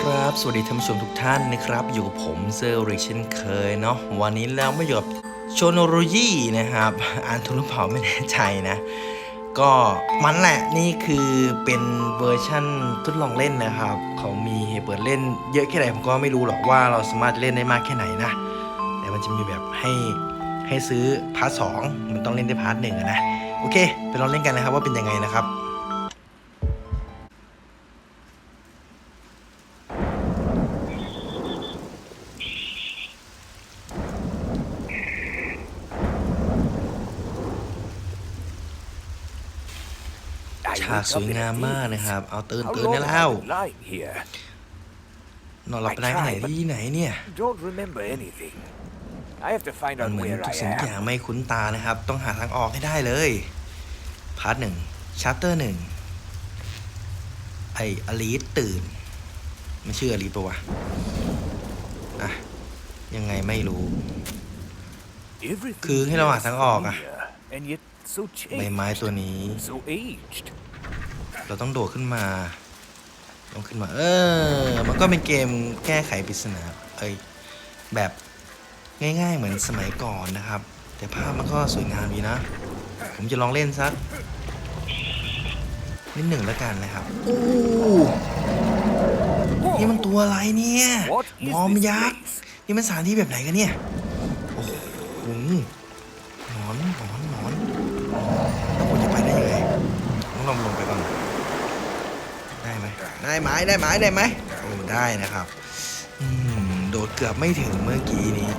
ครับ สวัสดีท่านผู้ชมทุกท่านนะครับ อยู่กับผมเซอร์ริเช่นเคยเนาะวันนี้เราไม่อยู่กับโชโนโรยีนะครับอ่านทุกหรือเปล่าไม่แน่ใจนะ ก็มันแหละนี่คือเป็นเวอร์ชั่นทดลองเล่นนะครับ เขามีให้เปิดเล่นเยอะแค่ไหนผมก็ไม่รู้หรอกว่าเราสามารถเล่นได้มากแค่ไหนนะ แต่มันจะมีแบบให้ให้ซื้อพาร์ทสองมันต้องเล่นได้พาร์ทหนึ่งนะ โอเค ไปลองเล่นกันนะครับว่าเป็นยังไงนะครับ สวยงามมากนะครับ เอาตื่น How ตื่น long ได้ have แล้ว I been lying here? นอนหลับไปได้ที่ไหนที่ไหนเนี่ย Don't remember anything. I have to find มัน out เหมือน where ทุก I สิ่งทุกอย่าง am. ไม่คุ้นตานะครับ ต้องหาทางออกให้ได้เลย พาร์ทหนึ่งชัปเตอร์หนึ่งไออลีสตื่นมันชื่ออลีสปะวะอะยังไงไม่รู้ Everything คือให้เราหา here ทาง is ออกอะ familiar, and yet so ใบไม้ changed, ตัวนี้ so aged. เราต้องโดดขึ้นมาลงขึ้นมา เออ มันก็เป็นเกมแก้ไขปริศนาเอ้ยแบบง่ายๆเหมือนสมัยก่อนนะครับ แต่ภาพมันก็สวยงามดีนะ ผมจะลองเล่นสักนิดหนึ่งแล้วกันนะครับโอ้นี่มันตัวอะไรเนี่ย What ม is อม this ยักษ์ place? นี่มันสถานที่แบบไหนกันเนี่ย โอ้โหหนอนหนอนหนอนแล้วผมจะไปได้ยังไงต้องลองลงไปก่อน ได้ไหมได้ไหมได้ไหมได้ไหมโอ้ได้นะครับโดดเกือบไม่ถึงเมื่อกี้นี้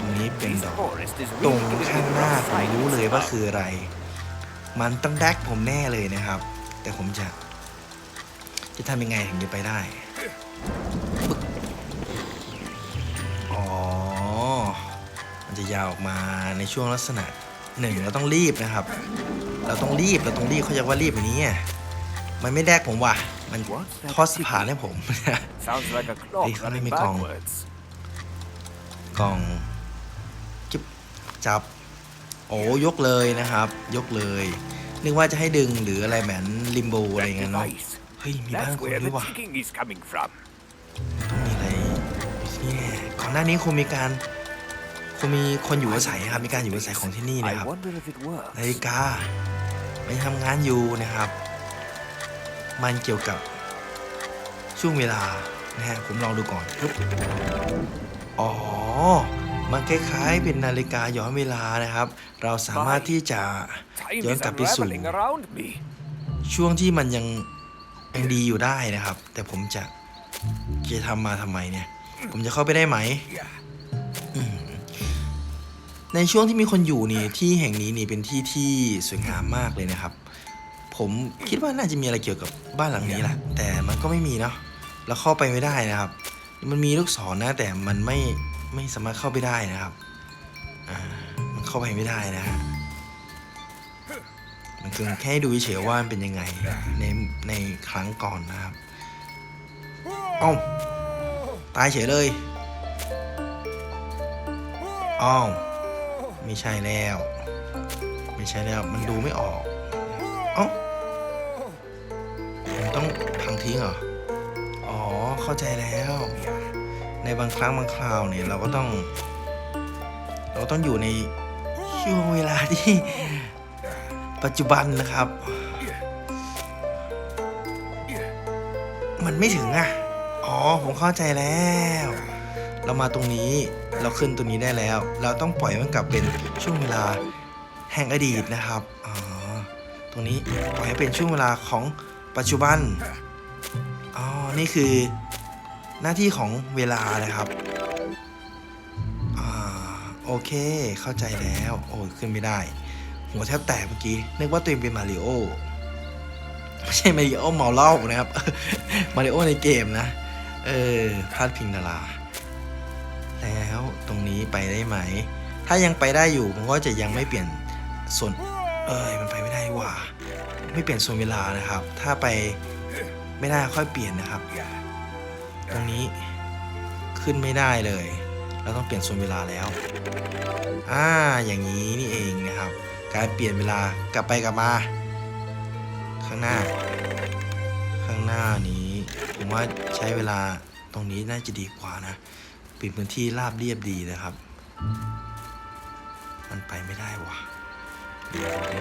ตรงนี้เป็นดอกตรงข้างหน้าผมรู้เลยว่าคืออะไร มันต้องแดกผมแน่เลยนะครับ แต่ผมจะ จะทำยังไงถึงจะไปได้อ๋อ มันจะยาวออกมาในช่วงลักษณะหนึ่งเราต้องรีบนะครับ เราต้องรีบเราต้องรีบเขาจะว่ารีบอย่างนี้ มันไม่แดกผมว่ะ มัน What's that ทอดสะพานให้ผม Sounds like a clock Hey, running let me go. backwards. กล่องจิบจับ โอ้ยกเลยนะครับ ยกเลย นึกว่าจะให้ดึงหรืออะไรแหมนลิมโบอะไร That อย่างเงี้ยเนาะ device. เฮ้ย มีบ้าน That's คน where ด้ว the ยว่ะ ticking is coming from. ต้องมีอะไรอยู่ที่นี่ก่อนหน้านี้คงมีการคงมีคนอยู่อาศัยครับ มีการอยู่อาศัยของที่นี่นะ I ครับ wonder if it works. นาฬิกาไม่ทำงานอยู่นะครับ มันเกี่ยวกับช่วงเวลานะฮะผมลองดูก่อนปุ๊บอ๋อ มันคล้ายๆ เป็นนาฬิกาย้อนเวลานะครับ เราสามารถที่จะ Time ย้อน is กลับไปสู่ unraveling around me. ช่วงที่มันยังยังดีอยู่ได้นะครับ แต่ผมจะจะทำมาทำไมเนี่ย ผมจะเข้าไปได้ไหมอืมในช่วงที่มีคนอยู่นี่ที่แห่งนี้นี่เป็นที่ที่สวยงามมากเลยนะครับ ผมคิดว่าน่าจะมีอะไรเกี่ยวกับบ้านหลังนี้แหละแต่มันก็ไม่มีเนาะเราเข้าไปไม่ได้นะครับ มันมีลูกศรนะ แต่มันไม่ไม่สามารถเข้าไปได้นะครับอ่ามันเข้าไปไม่ได้นะฮะมันคือแค่ให้ดูเฉยๆว่ามันเป็นยังไงในในครั้งก่อนนะครับเอ้าตายเฉยเลยอ้าวไม่ใช่แล้ว ไม่ใช่แล้วมันดูไม่ออกเอ้ามันต้องพัง ทิ้งเหรอ อ๋อ เข้าใจแล้ว ในบางครั้งบางคราวเนี่ยเราก็ต้อง เราต้องอยู่ในช่วงเวลาที่ปัจจุบันนะครับ มันไม่ถึงอะ อ๋อ ผมเข้าใจแล้ว เรามาตรงนี้ เราขึ้นตรงนี้ได้แล้ว เราต้องปล่อยมันกลับเป็นช่วงเวลาแห่งอดีตนะครับ อ๋อ ตรงนี้ปล่อยให้เป็นช่วงเวลาของปัจจุบัน นี่คือหน้าที่ของเวลานะครับอ่าโอเค เข้าใจแล้ว โอ้ยขึ้นไม่ได้ หัวแทบแตกเมื่อกี้ นึกว่าตัวเองเป็นมาริโอไม่ใช่มาริโอเมาเหล้านะครับ มาริโอในเกมนะ เออพลาดพิงดารา แล้วตรงนี้ไปได้ไหม ถ้ายังไปได้อยู่ผมก็จะยังไม่เปลี่ยนส่วน เอ้ย มันไปไม่ได้ว่ะ ไม่เปลี่ยนส่วนเวลานะครับ ถ้าไป ไม่ได้ค่อยเปลี่ยนนะครับ ตรงนี้ขึ้นไม่ได้เลย เราต้องเปลี่ยนส่วนเวลาแล้ว อ่า อย่างนี้นี่เองนะครับ การเปลี่ยนเวลากลับไปกลับมา ข้างหน้า ข้างหน้านี้ ผมว่าใช้เวลาตรงนี้น่าจะดีกว่านะเป็นพื้นที่ราบเรียบดีนะครับ มันไปไม่ได้วะเดี๋ยวดูดิ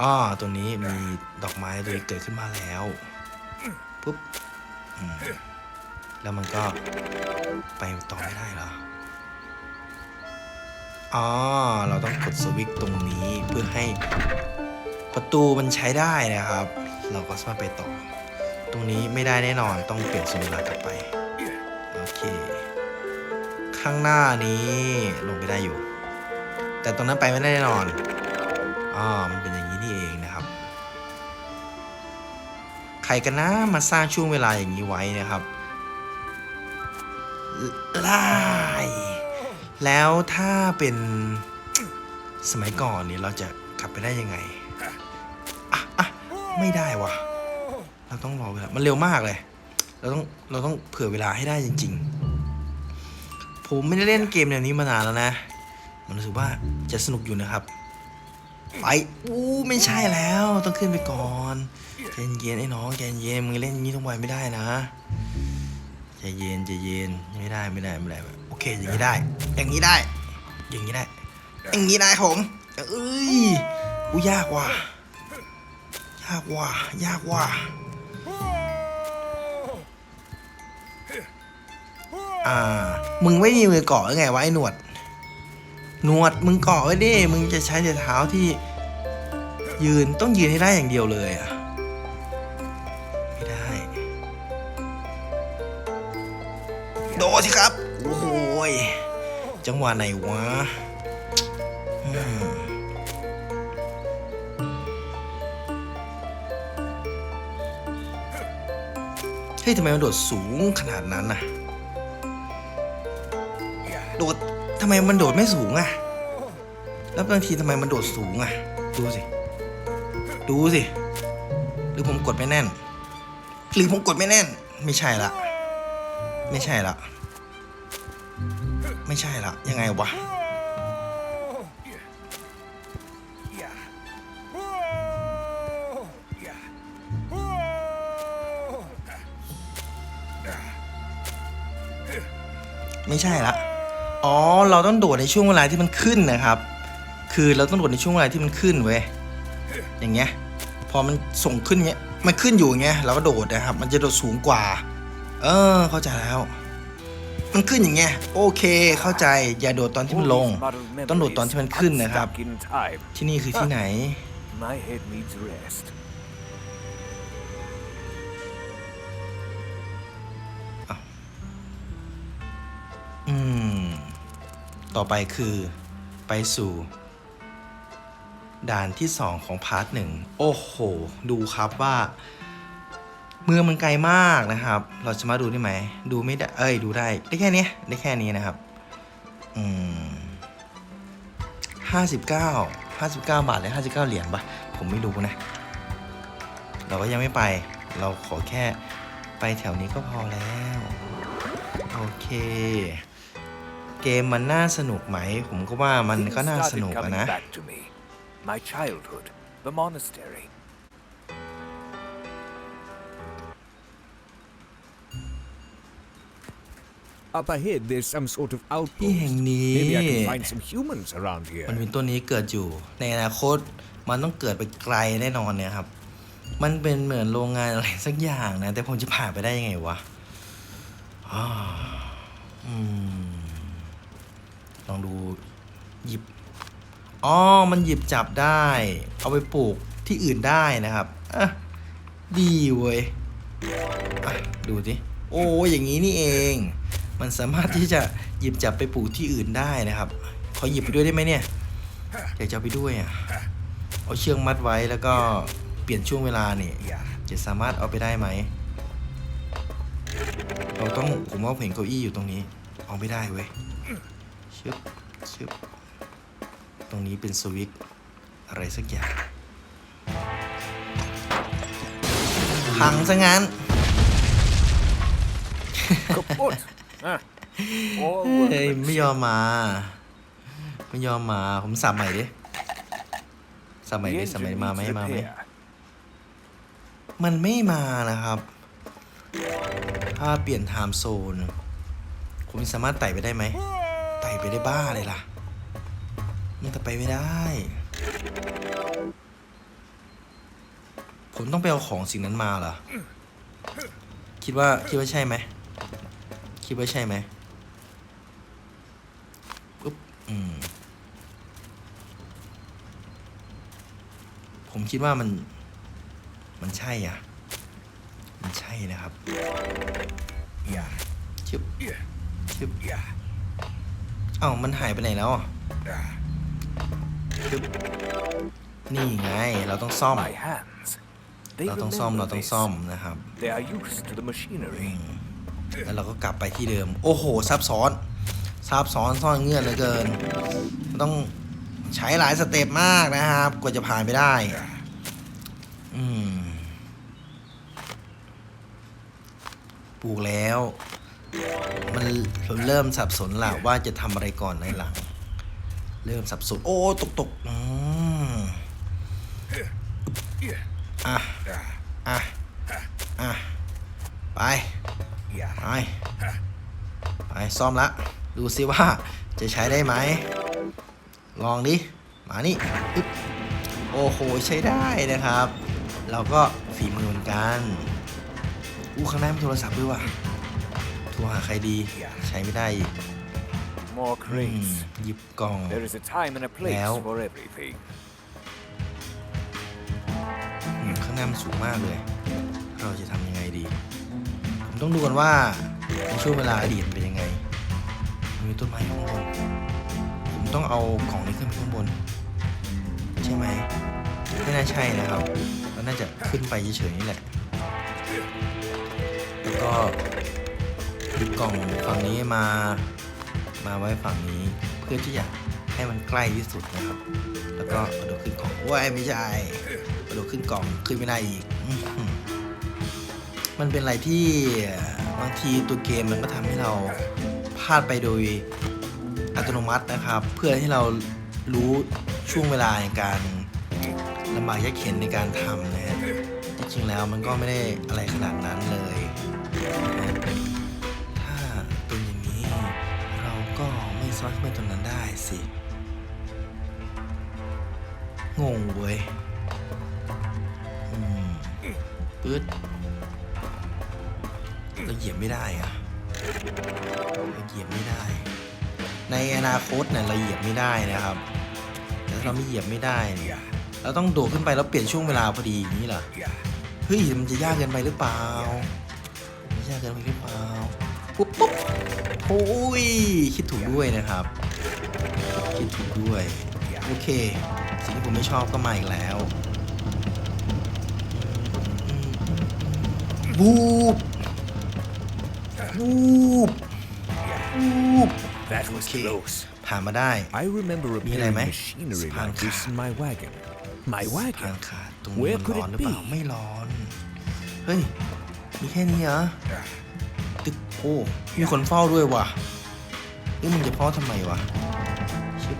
อ้อตรงนี้มีดอกไม้ตัวนี้เกิดขึ้นมาแล้ว ปุ๊บอืมแล้วมันก็ไปต่อไม่ได้เหรอ อ๋อ เราต้องกดสวิตช์ตรงนี้เพื่อให้ประตูมันใช้ได้นะครับ เราก็สามารถไปต่อ ตรงนี้ไม่ได้แน่นอนต้องเปลี่ยนสวิตช์เวลากลับไป โอเค ข้างหน้านี้ลงไปได้อยู่ แต่ตรงนั้นไปไม่ได้แน่นอนอ๋อมันเป็น ใครกันนะมาสร้างช่วงเวลาอย่างนี้ไว้นะครับไล่แล้วถ้าเป็นสมัยก่อนเนี่ยเราจะกลับไปได้ยังไงอะอะไม่ได้วะเราต้องรอเวลา มันเร็วมากเลย เราต้องเราต้องเผื่อเวลาให้ได้จริง ๆ ผมไม่ได้เล่นเกมแนวนี้มานานแล้วนะ มันรู้สึกว่าจะสนุกอยู่นะครับ ไปอู้ไม่ใช่แล้ว ต้องขึ้นไปก่อน ใจเย็นไอ้น้องใจเย็นมึงเล่นอย่างนี้ทุกวันไม่ได้นะใจเย็นใจเย็นไม่ได้ไม่ได้ไม่ได้โอเคอย่างนี้ได้ อย่างนี้ได้ อย่างนี้ได้ อย่างนี้ได้ผมเอ้ยอู้ยากว่ะยากว่ะยากว่ะอ่า มึงไม่มีมือเกาะไงวะไอ้หนวด หนวดมึงเกาะไว้ดิ มึงจะใช้แต่เท้าที่ ยืนต้องยืนให้ได้อย่างเดียวเลยอะ สิครับ โอ้โหยจังหวะไหนวะเฮ้ยทำไมมันโดดสูงขนาดนั้นน่ะ โดดทำไมมันโดดไม่สูงอะแล้วบางทีทำไมมันโดดสูงอะดูสิ ดูสิ หรือผมกดไม่แน่น หรือผมกดไม่แน่น ไม่ใช่ละ ไม่ใช่ละ ไม่ใช่ละยังไงวะไม่ใช่ละ อ๋อ เราต้องโดดในช่วงเวลาที่มันขึ้นนะครับ คือเราต้องโดดในช่วงเวลาที่มันขึ้นเว้ย อย่างเงี้ย พอมันส่งขึ้นเงี้ย มันขึ้นอยู่เงี้ย เราก็โดดนะครับ มันจะโดดสูงกว่า เออ เข้าใจแล้ว มันขึ้นอย่างเงี้ยโอเคเข้าใจอย่าโดดตอนที่มันลง ต้องโดดตอนที่มันขึ้นนะครับ Stuck in time. ที่นี่คือที่ไหน My head needs rest. อืม ต่อไปคือไปสู่ ด่านที่ 2 ของพาร์ทหนึ่ง โอ้โห ดูครับว่า เมืองมันไกลมากนะครับ เราจะมาดูได้ไหม ดูไม่ได้ เอ้ย ดูได้ ได้แค่นี้ได้แค่นี้นะครับ อืมห้าสิบเก้าห้าสิบเก้าบาทหรือห้าสิบเก้าเหรียญปะผมไม่รู้นะ เราก็ยังไม่ไป เราขอแค่ไปแถวนี้ก็พอแล้ว โอเค เกมมันน่าสนุกไหม ผมก็ว่ามันก็น่าสนุกอะ coming นะ My childhood, the monastery. Up ahead, there's some sort of ที่แห่ง outpost. นี้ Maybe I can find some humans around here. มันเป็นต้นนี้เกิดอยู่ ในอนาคตมันต้องเกิดไปไกลแน่นอนเนี่ยครับ มันเป็นเหมือนโรงงานอะไรสักอย่างนะ แต่ผมจะผ่านไปได้ยังไงวะอ่าอืมลองดูหยิบ อ๋อ มันหยิบจับได้ เอาไปปลูกที่อื่นได้นะครับอะดีเว้ยอะดูสิ โอ้อย่างนี้นี่เอง มันสามารถที่จะหยิบจับไปปลูกที่อื่นได้นะครับ ขอหยิบไปด้วยได้ไหมเนี่ยอยากจะเอาไปด้วยอะเอาเชือกมัดไว้แล้วก็เปลี่ยนช่วงเวลาเนี่ยจะสามารถเอาไปได้ไหมเราต้องผมว่าผมเห็นเก้าอี้อยู่ตรงนี้ เอาไม่ได้เว้ยชึบชึบตรงนี้เป็นสวิตช์อะไรสักอย่างพังซะงั้น Kaput! Huh. เฮ้ย All ไม่ยอมมา ไม่ยอมมา ผมสับใหม่ดิสับใหม่ The ดิสับใหม่ engine มาไหม needs มาไหม repair. มันไม่มานะครับ ถ้าเปลี่ยนไทม์โซน ผมสามารถไต่ไปได้ไหม ไต่ไปได้บ้าเลยล่ะ มันแต่ไปไม่ได้ ผมต้องไปเอาของสิ่งนั้นมาเหรอ คิดว่าคิดว่าใช่ไหม คิดว่าใช่ไหมปุ๊บอืมผมคิดว่ามัน มันใช่อะ มันใช่นะครับชึบชึบเอ้ามันหายไปไหนแล้วอะชึบนี่ไง เราต้องซ่อม เราต้องซ่อม เราต้องซ่อมนะครับ They are used to the machinery. แล้วเราก็กลับไปที่เดิม โอ้โห ซับซ้อนซับซ้อนซ่อนเงื่อนเหลือเกิน ต้องใช้หลายสเต็ปมากนะครับ กว่าจะผ่านไปได้ อืมปลูกแล้ว มันเริ่มสับสนละว่าจะทำอะไรก่อนในหลัง เริ่มสับสน โอ้ตกตกอืมอะ อะ อะ ไป ไปไปซ่อมละ ดูซิว่าจะใช้ได้ไหม ลองดิ มานี่อึ๊บโอ้โห ใช้ได้นะครับ เราก็ฝีมือเหมือนกันอู้ข้างหน้ามีโทรศัพท์ด้วยว่ะโทรหาใครดี ใช้ไม่ได้อีก More อืม crates. หยิบกล่อง There is a time and a place Now- for everything. อืมข้างหน้ามันสูงมากเลย เราจะทำยังไงดีผม ต้องดูกันว่าในช่วงเวลาอดีตเป็นยังไงมีต้นไม้อยู่ข้างบนผมต้องเอากล่องนี้ขึ้นไปข้างบน ใช่ไหมไม่น่าใช่นะครับเราน่าจะขึ้นไปเฉยๆนี่แหละ แล้วก็กล่องฝั่งนี้มามาไว้ฝั่งนี้เพื่อที่จะให้มันใกล้ที่สุดนะครับ แล้วก็กระโดดขึ้นกล่องว้ายไม่ใช่กระโดดขึ้นกล่องขึ้นไม่ได้อีก มันเป็นอะไรที่บางทีตัวเกมมันก็ทำให้เราพลาดไปโดยอัตโนมัตินะครับ เพื่อให้เรารู้ช่วงเวลาในการลำบากยากเข็นในการทำนะฮะจริงๆแล้วมันก็ไม่ได้อะไรขนาดนั้นเลยถ้าเป็นอย่างนี้เราก็ไม่สามารถขึ้นไปตรงนั้นได้สิงงเว้ยอืมปึ๊ด ยียบไม่ได้อะเราเหยียบไม่ได้ ในอนาคตเนี่ยเราเหยียบไม่ได้นะครับแต่ถ้าเราไม่เหยียบไม่ได้เนี่ยเราต้องโดดขึ้นไปแล้วเปลี่ยนช่วงเวลาพอดีอย่างนี้เหรอเฮ้ยมันจะยากเกินไปหรือเปล่ามันยากเกินไปหรือเปล่าปุ๊บปุ๊บโอ้ยคิดถูกด้วยนะครับ คิดถูกด้วยโอเค สิ่งที่ผมไม่ชอบก็มาอีกแล้วบูบ บูบบูบ That was Okay. close. ผ่านมาได้ I remember Mira, repairing mate. machinery Span like this car. in my wagon. My ผ่าน wagon? ขาดตรงนี้ Where มัน could ร้อน it หรือเปล่า be? ไม่ร้อน เฮ้ย มีแค่นี้เหรอ ตึกโอ้ มีคนเฝ้าด้วยว่ะนี่มึงจะเฝ้าทำไมวะชิบ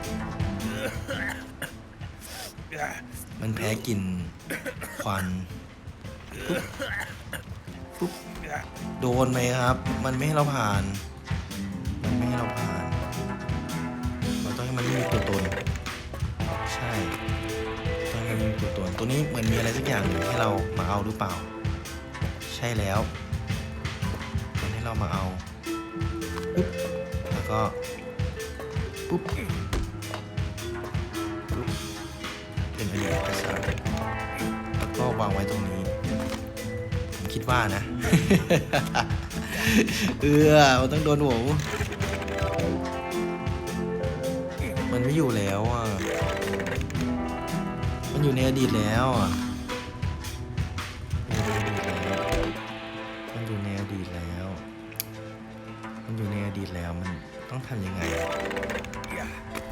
มันแพ้กลินควันปุ๊บปุ๊บ โดนไหมครับ มันไม่ให้เราผ่าน มันไม่ให้เราผ่าน เราต้องให้มันไม่มีตัวตน ใช่ ต้องให้มันมีตัวตน ตัวนี้เหมือนมีอะไรสักอย่างหนึ่งให้เรามาเอาหรือเปล่า ใช่แล้ว มันให้เรามาเอา ปุ๊บ แล้วก็ ปุ๊บปุ๊บเป็นอดีตเอกสารแล้วก็วางไว้ตรงนี้ คิดว่านะ เออมันต้องโดนหัวมันไม่อยู่แล้วอะ มันอยู่ในอดีตแล้วอะมันอยู่ในอดีตแล้ว มันอยู่ในอดีตแล้ว มันต้องทำยังไง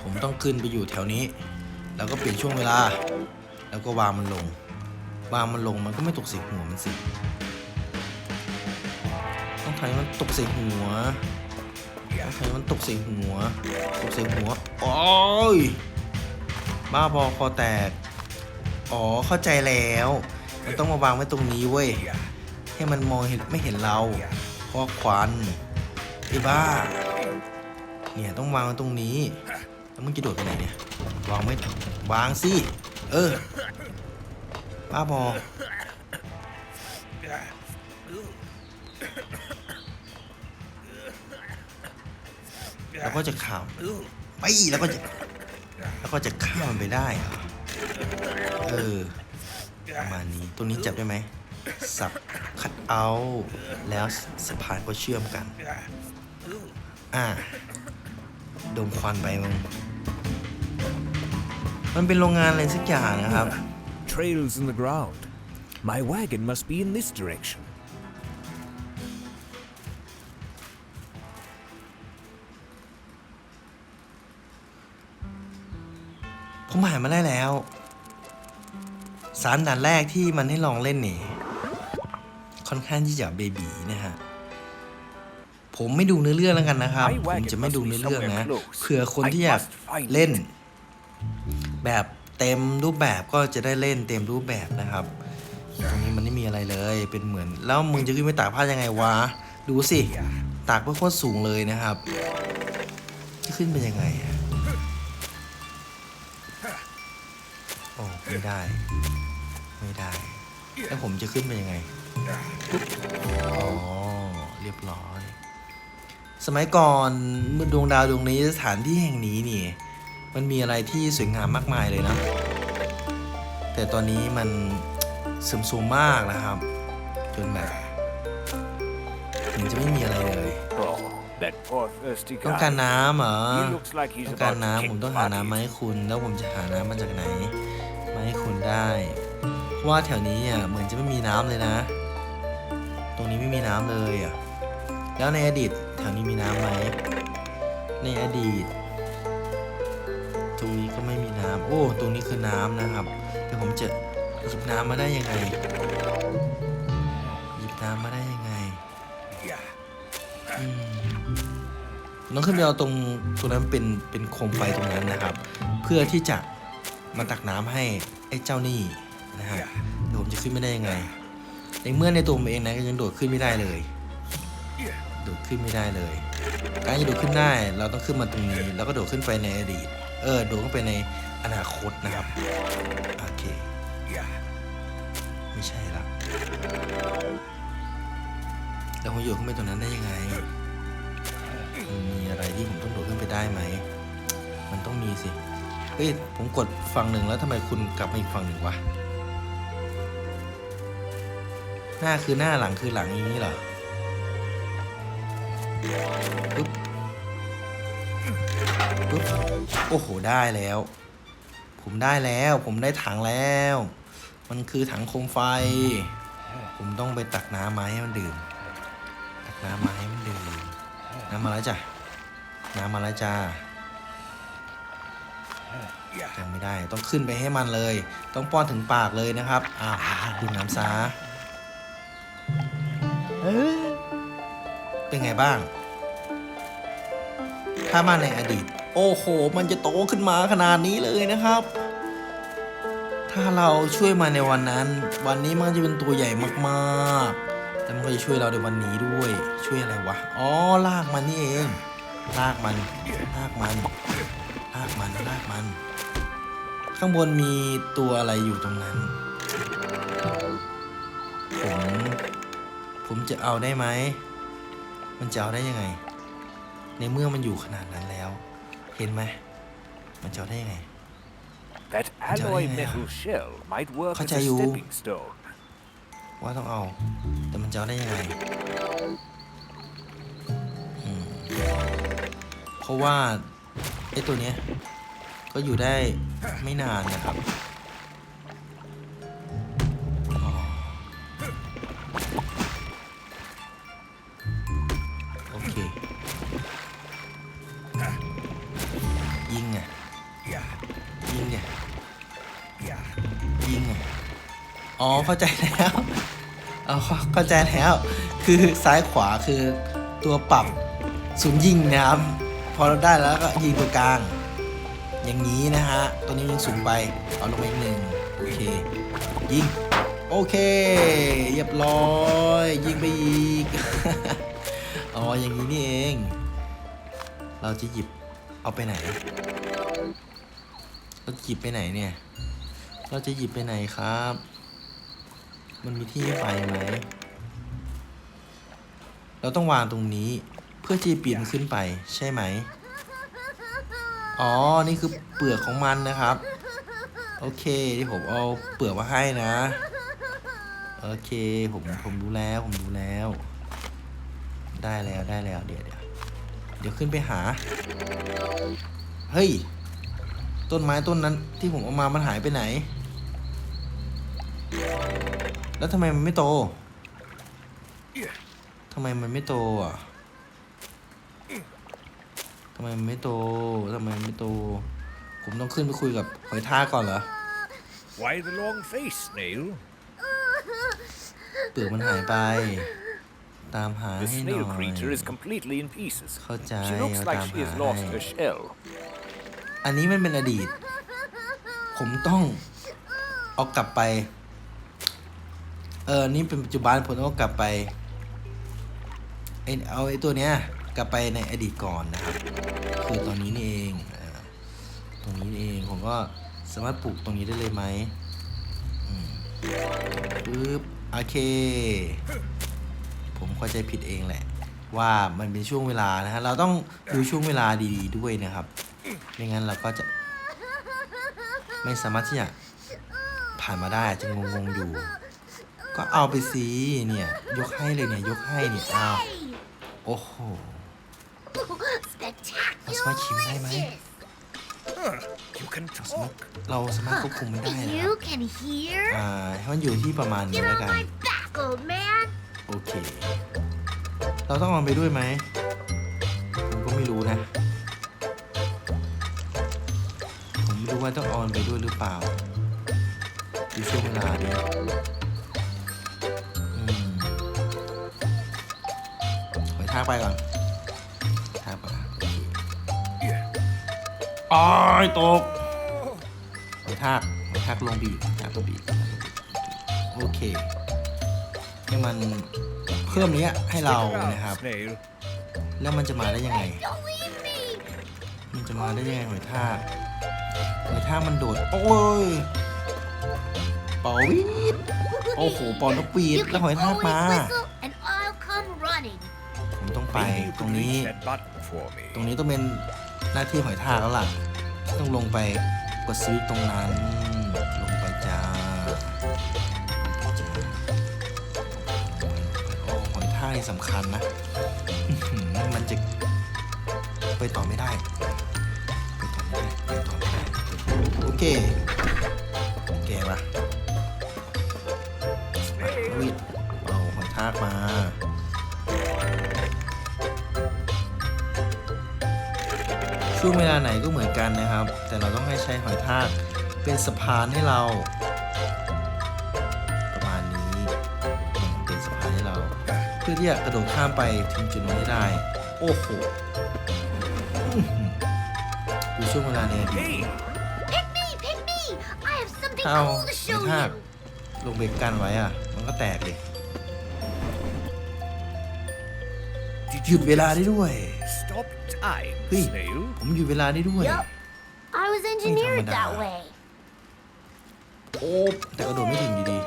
ผมต้องขึ้นไปอยู่แถวนี้ แล้วก็เปลี่ยนช่วงเวลา แล้วก็วางมันลง วางมันลงมันก็ไม่ตกใส่หัวมันสิ ให้มันตกใส่หัวต้องทำให้มันตกใส่หัว ตกใส่หัว โอ้ย บ้าบอคอแตก อ๋อ เข้าใจแล้ว มันต้องมาวางไว้ตรงนี้เว้ย ให้มันมองเห็นไม่เห็นเราเพราะควันไอ้บ้า เนี่ยต้องวางไว้ตรงนี้ แล้วมึงจะโดดไปไหนเนี่ย วางไม่วางสิ เออป้าบอ แล้วก็จะข้ามไปแล้วก็จะแล้วก็จะข้ามมันไปได้เหรอเออประมาณนี้ตรงนี้จับได้ไหมสับคัดเอา แล้วสะพานก็เชื่อมกัน อ่าดมควันไปมึงมันเป็นโรงงานอะไรสักอย่างนะครับ Trails in the ground. My wagon must be in this direction. ผมหามาได้แล้วสารด่านแรกที่มันให้ลองเล่นนี่ค่อนข้างที่จะเบบีนะฮะผมไม่ดูเนื้อเรื่องแล้วกันนะครับ ผมจะไม่ดูเนื้อเรื่องนะเผื่อคนที่อยากเล่น แบบเต็มรูปแบบก็จะได้เล่นเต็มรูปแบบนะครับ ตรงนี้มันไม่มีอะไรเลยเป็นเหมือน แล้วมึงจะขึ้นไปตากผ้ายังไงวะ ดูสิ ตากเพื่อโคตรสูงเลยนะครับจะขึ้นไปยังไงอะ ไม่ได้ ไม่ได้ แล้วผมจะขึ้นไปยังไง อ๋อ เรียบร้อย สมัยก่อนเมื่อดวงดาวดวงนี้สถานที่แห่งนี้นี่ มันมีอะไรที่สวยงามมากมายเลยนะ แต่ตอนนี้มันเสื่อมโทรมมากนะครับ จนแบบเหมันจะไม่มีอะไรเลย ต้องการน้ำเหรอ ต้องการน้ำผมต้องหาน้ำมาให้คุณ แล้วผมจะหาน้ำมาจากไหน ให้คุณได้ เพราะว่าแถวนี้อะเหมือนจะไม่มีน้ำเลยนะ ตรงนี้ไม่มีน้ำเลยอะ แล้วในอดีตแถวนี้มีน้ำไหม ในอดีต ตรงนี้ก็ไม่มีน้ำโอ้ ตรงนี้คือน้ำนะครับ แต่ผมจะหยิบน้ำมาได้ยังไง หยิบน้ำมาได้ยังไงอืมผมต้องขึ้นไปเอาตรงตรงนั้นเป็นเป็นโคมไฟตรงนั้นนะครับ เพื่อที่จะ มาตักน้ำให้ไอ้เจ้านี่นะฮะแต่ผมจะขึ้นไม่ได้ยังไง ในเมื่อในตัวผมเองนะก็ยังโดดขึ้นไม่ได้เลย โดดขึ้นไม่ได้เลย การจะโดดขึ้นได้เราต้องขึ้นมาตรงนี้ แล้วก็โดดขึ้นไปในอดีต เออ โดดขึ้นไปในอนาคตนะครับ โอเค ไม่ใช่ละแล้วผมอยู่ขึ้นไปตรงนั้นได้ยังไงมันมีอะไรที่ผมต้องโดดขึ้นไปได้ไหม มันต้องมีสิเฮ้ยผมกดฝั่งหนึ่งแล้วทำไมคุณกลับมาอีกฝั่งหนึ่งวะ หน้าคือหน้าหลังคือหลังอย่างนี้เหรอปึ๊บปึ๊บโอ้โหได้แล้ว ผมได้แล้ว ผมได้ถังแล้ว มันคือถังโคมไฟ ผมต้องไปตักน้ำมาให้มันดื่ม ตักน้ำมาให้มันดื่ม น้ำมาแล้วจ้ะ น้ำมาแล้วจ้า ยังไม่ได้ต้องขึ้นไปให้มันเลย ต้องป้อนถึงปากเลยนะครับอ้าวดูน้ำซาเอ้ยเป็นไงบ้าง ถ้ามาในอดีต โอ้โห มันจะโตขึ้นมาขนาดนี้เลยนะครับ ถ้าเราช่วยมาในวันนั้น วันนี้มันจะเป็นตัวใหญ่มากๆแล้วมันก็จะช่วยเราในวันนี้ด้วย ช่วยอะไรวะ อ๋อ ลากมันนี่เอง ลากมัน ลากมันากมันลากมัน ข้างบนมีตัวอะไรอยู่ตรงนั้น ผม ผมจะเอาได้ไหม มันจะเอาได้ยังไง ในเมื่อมันอยู่ขนาดนั้นแล้ว เห็นไหม มันจะเอาได้ยังไง That Johnny, alloy yeah. metal shell might work as a เข้าใจอยู่ stepping stone. ว่าต้องเอา แต่มันจะเอาได้ยังไงอืมเพราะว่าไอ้ตัวเนี้ย ก็อยู่ได้ไม่นานนะครับโอเค ยิงอะยิงเนี่ยยิงอะอ๋อเข้าใจแล้วเอาเข้าเข้าใจแล้วคือซ้ายขวาคือตัวปรับศูนย์ยิงนะครับ พอเราได้แล้วก็ยิงตัวกลาง อย่างนี้นะฮะ ตัวนี้ยิงสูงไป เอาลงมาอีกหนึ่งโอเค ยิง โอเค เรียบร้อย ยิงไปอีก อ๋อ อย่างนี้นี่เอง เราจะหยิบเอาไปไหน เราหยิบไปไหนเนี่ย เราจะหยิบไปไหนครับ มันมีที่ไปไหม เราต้องวางตรงนี้เพื่อที่จะปีนขึ้นไปใช่ไหม อ๋อ นี่คือเปลือกของมันนะครับ โอเคที่ผมเอาเปลือกมาให้นะ โอเค ผมผมรู้แล้ว ผมรู้แล้ว ได้แล้วได้แล้ว เดี๋ยวเดี๋ยวเดี๋ยวขึ้นไปหา เฮ้ย ต้นไม้ต้นนั้นที่ผมเอามามันหายไปไหน แล้วทำไมมันไม่โตทำไมมันไม่โตอะ ไมมันไม่โตทำไมมันไม่โต ผมต้องขึ้นไปคุยกับหอยทากก่อนเหรอ Why the long face, Snail? เปลือกมันหายไป ตามหา The ให้หน่ snail อย creature is completely in pieces. เข้าใจ She looks เอา like ตาม she has หา lost ให้ her shell. อันนี้มันเป็นอดีต ผมต้องเอากลับไป เออนี่เป็นปัจจุบันผมต้องเอากลับไปเอยเอาไอ้ตัวเนี้ย กลับไปในอดีตก่อนนะครับ คือตอนนี้นี่เองอตรงนี้นี่เองผมก็สามารถปลูกตรงนี้ได้เลยไหมปึ๊บโอเค ผมเข้าใจผิดเองแหละ ว่ามันเป็นช่วงเวลานะฮะเราต้องดูช่วงเวลาดีๆด้วยนะครับไม่งั้นเราก็จะ ไม่สามารถที่จะผ่านมาได้จจะงงๆอยู่ ก็เอาไปสิเนี่ย ยกให้เลยเนี่ย ยกให้เนี่ยอ้าวโอ้โห Spectacular keep it, mate. riches. You can talk. เราสามารถควบคุมมันได้นะค You รับ can hear? อ่าให้มันอยู่ที่ประมาณนี้ Get แล้ว on กัน my back, old man. โอเค เราต้องเอามันไปด้วยไหม ผมก็ไม่รู้นะ ผมไม่รู้ว่าต้องเอามันไปด้วยหรือเปล่าในช่วงเวลานี้อืมหอยทากไปก่อน อ้ายตกหอยทากหอยทากลงบีบหอยทากลงบีบโอเค ให้มันเพิ่มเนี้ยให้เรา Stick around, นะครับ Snail. แล้วมันจะมาได้ยังไง Don't leave me. มันจะมาได้ยังไงหอยทากหอยทากมันโดด โอ้ยเป่าวีดโอ้โหเป่านกหวีด You แล้ว can หอยทาก always มา whistle and I'll come running. ผมต้องไป Maybe you ตรง could นี้ reach that button for ตรง me. นี้ต้องเป็น หน้าที่หอยทากแล้วล่ะ ต้องลงไปกดสวิตช์ตรงนั้น ลงไปจ้าโอ้หอยทากสำคัญนะ มันจะไปต่อไม่ได้ ไปต่อไม่ได้ไปต่อไม่ได้ โอเคแกปะวิดเอาหอยทากมา ช่วงเวลาไหนก็เหมือนกันนะครับ แต่เราต้องให้ใช้หอยทากเป็นสะพานให้เรา ประมาณนี้อืมเป็นสะพานให้เรา เพื่อที่จะกระโดดข้ามไปถึงจุดนั้นให้ได้ โอ้โหอื้อหือดูช่วงเวลาในอดีต Hey, Pick me, pick me. I have something ถ้าเอา cool to หอย show ทาก you. ลงเบรกกันไว้อะ มันก็แตกเลย did หยุดเวลาได้ด้วย stop time, Hey. Snail? ผมหยุดเวลาได้ด้วย Yup. I was engineered that Hey, way. โอ้แต่กระโดดไม่ถึงอยู่ดี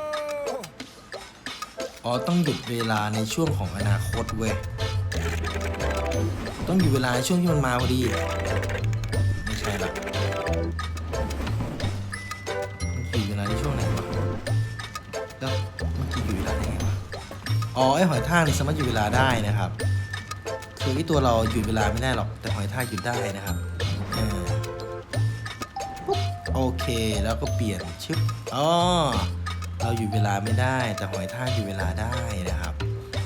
อ๋อต้องหยุดเวลาในช่วงของอนาคตเว้ยต้องหยุดเวลาในช่วงที่มันมาพอดี ไม่ใช่ละมันหยุดเวลาในช่วงไหนวะแล้วเมื่อกี้หยุดเวลาได้ไงวะอ๋อไอหอยทากนี่สามารถหยุดเวลาได้นะครับ คือไอตัวเราหยุดเวลาไม่ได้หรอก แต่หอยทากหยุดได้นะครับเออปุ๊บโอเคแล้วก็เปลี่ยนชึบอ๋อเราหยุดเวลาไม่ได้ แต่หอยทากหยุดเวลาได้นะครับ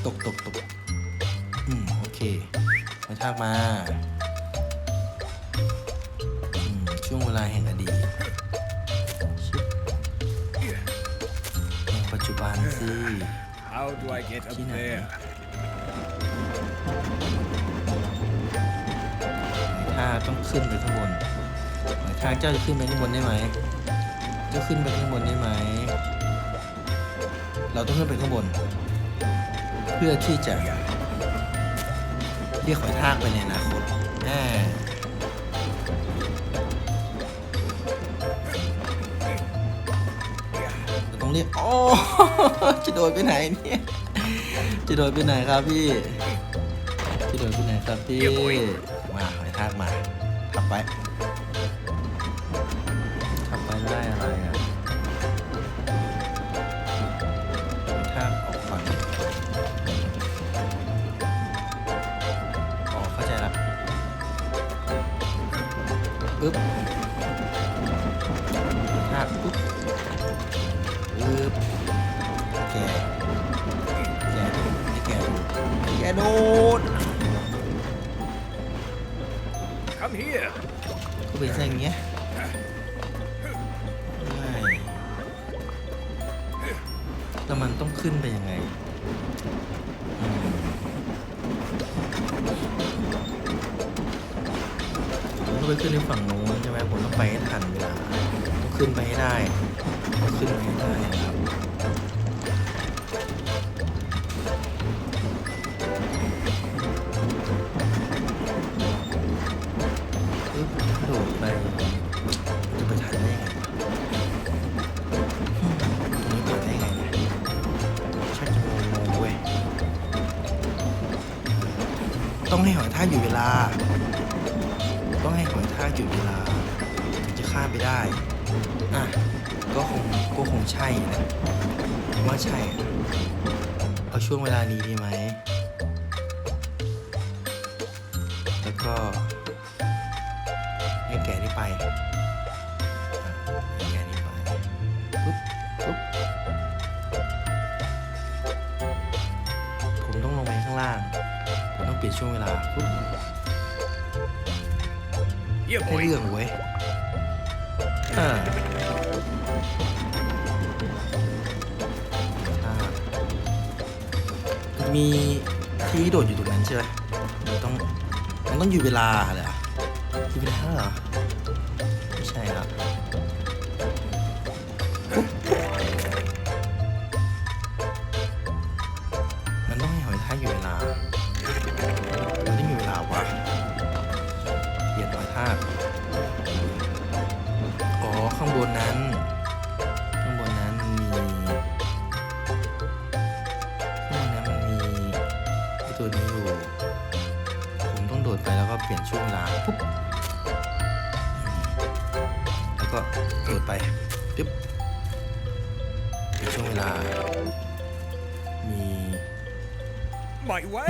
ตกตกตกอืมโอเคหอยทากมาอืมช่วงเวลาแห่งอดีตชึบในปัจจุบันสิ How do I get up Tina. there? หอยทาต้องขึ้นไปข้างบนหอยทากเจ้าจะขึ้นไปข้างบนได้ไหมเจ้าขึ้นไปข้างบนได้ไหม เราต้องขึ้นไปข้างบน เพื่อที่จะเรียกหอยทากไปในอนาคตแน่ต้องเรียกโอ้จะโดดไปไหนเนี่ย จะโดดไปไหนครับพี่จะโดดไปไหนครับพี่ ปึ๊บหอยทากปึ๊บปึ๊บแกแกโดดให้แกโดดให้แกโดด Come here. ก็เป็นซะอย่างเงี้ยไม่แล้วมันต้องขึ้นไปยังไงอื ไปขึ้นในฝั่งนู้นใช่ไหมผมต้องไปให้ทันเวลาขึ้นไปให้ได้ขึ้นไปให้ได้นะครับปึ๊บกระโดดไปจะไปทันได้ไงอืมตรงนี้ผ่านได้ไงเนี่ยชักจะงงๆเว้ยต้องให้หอยทากอยู่เวลาุดเวลาถึงจะข้ามไปได้ อะ ก็คงก็คงใช่นะว่าใช่ เอาช่วงเวลานี้ดีไหม แล้วก็ให้แกนี่ไป Yeah, ได้ boy. เรื่องเว้ยอ่าอ่ามีที่โดดอยู่ตรงนั้นใช่ไหมมันต้องมันต้องอยู่เวลาเหรออ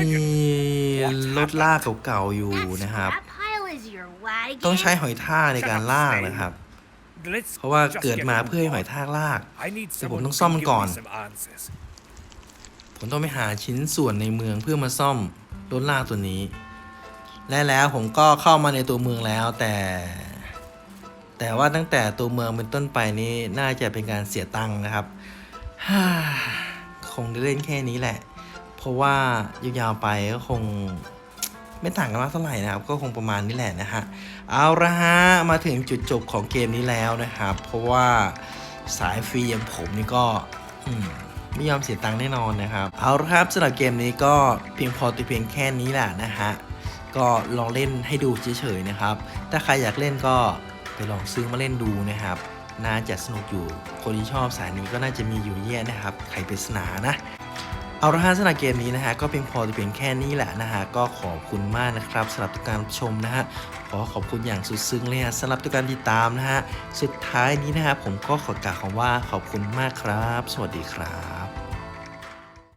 มี wagon. รถลากเก่าๆอยู่ That นะครับ scrap pile is your wagon. ต้องใช้หอยทากในการลากนะครับ Let's เพราะว่า just เกิด get มา moving เพื่อให้หอย on. ทากลาก I need แต่ผม someone ต้อง who ซ่อม can มัน give ก่อน me some answers. ผมต้องไปหาชิ้นส่วนในเมืองเพื่อมาซ่อมรถลากตัวนี้ และแล้วผมก็เข้ามาในตัวเมืองแล้วแต่ แต่ว่าตั้งแต่ตัวเมืองเป็นต้นไปนี้น่าจะเป็นการเสียตังค์นะครับฮ่าคงได้เล่นแค่นี้แหละ เพราะว่ายาวๆไปก็คงไม่ต่างกันมากเท่าไหร่นะครับ ก็คงประมาณนี้แหละนะฮะ เอาละฮะ มาถึงจุดจบของเกมนี้แล้วนะครับ เพราะว่าสายฟรีอย่างผมนี่ก็ไม่ยอมเสียตังค์แน่นอนนะครับ เอาละครับสำหรับเกมนี้ก็เพียงพอตัวเพียงแค่นี้แหละนะฮะ ก็ลองเล่นให้ดูเฉยๆนะครับ ถ้าใครอยากเล่นก็ไปลองซื้อมาเล่นดูนะครับ น่าจะสนุกอยู่ คนที่ชอบสายนี้ก็น่าจะมีอยู่เยอะนะครับ ใครปริศนานะ เอาละฮะสำหรับเกมนี้นะฮะก็เพียงพอจะเพียงแค่นี้แหละนะฮะก็ขอบคุณมากนะครับสำหรับทุกการรับชมนะฮะขอขอบคุณอย่างสุดซึ้งเลยฮะสำหรับทุกการติดตามนะฮะสุดท้ายนี้นะฮะผมก็ขอกล่าวคำว่าขอบคุณมากครับ สวัสดีครับ